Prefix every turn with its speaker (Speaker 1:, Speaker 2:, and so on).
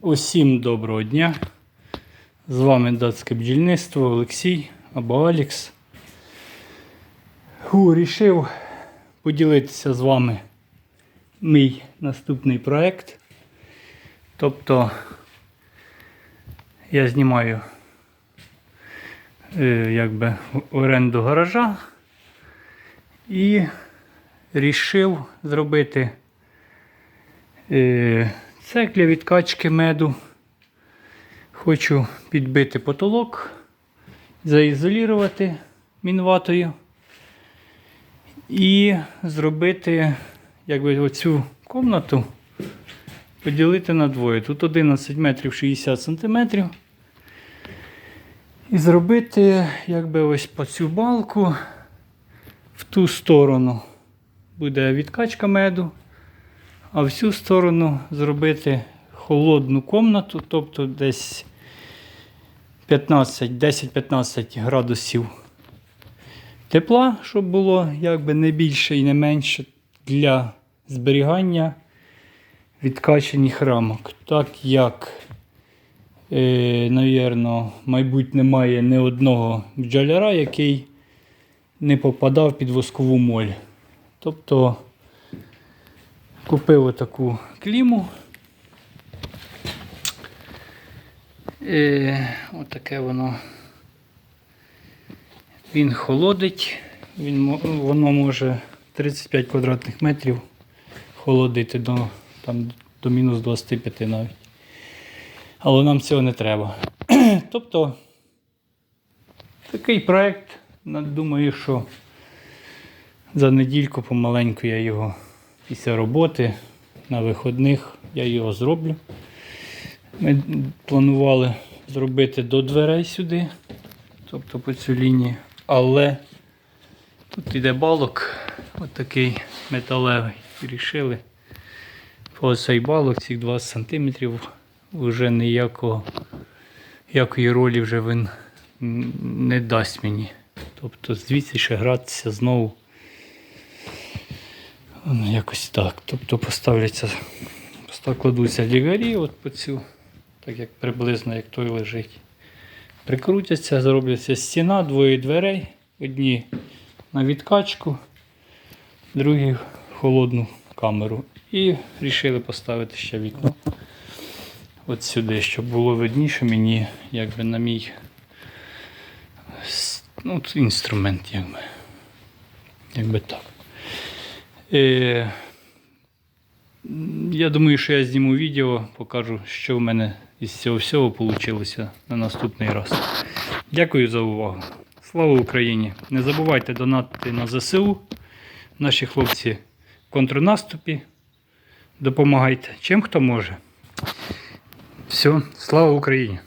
Speaker 1: Усім доброго дня. З вами датське бджільництво Олексій або Алікс. Ху, рішив поділитися з вами мій наступний проект. Тобто я знімаю е, якби оренду гаража і рішив зробити е, цех для відкачки меду. Хочу підбити потолок, заізолірувати мінватою і зробити якби оцю комнату поділити на двоє. Тут 11 метрів 60 сантиметрів. І зробити якби ось по цю балку в ту сторону буде відкачка меду, а в цю сторону зробити холодну комнату, тобто десь 10-15 градусів тепла, щоб було якби не більше і не менше для зберігання відкачаних рамок. Так як, е, навірно, мабуть, немає ні одного бджоляра, який не попадав під воскову моль. Тобто купив отаку кліму. Е, отаке воно. Він холодить, він, воно може 35 квадратних метрів холодити до, там, до мінус 25 навіть. Але нам цього не треба. тобто такий проект, ну, думаю, що за недільку помаленьку я його після роботи на виходних я його зроблю. Ми планували зробити до дверей сюди, тобто по цю лінію, але тут іде балок, отакий металевий. Рішили по цей балок, цих 20 см, вже ніякого якої ролі вже він не дасть мені. Тобто звідси ще гратися знову. Ну, якось так. Тобто поставляться, постав- кладуться лігарі от по цю, так як приблизно як той лежить. Прикрутяться, зробляться стіна, двоє дверей. Одні на відкачку, другі в холодну камеру. І вирішили поставити ще вікно от сюди, щоб було видніше мені, якби на мій ну, інструмент, якби. Якби так. Е, я думаю, що я зніму відео, покажу, що в мене із цього всього вийшло на наступний раз. Дякую за увагу. Слава Україні! Не забувайте донатити на ЗСУ. Наші хлопці в контрнаступі. Допомагайте чим хто може. Все, слава Україні!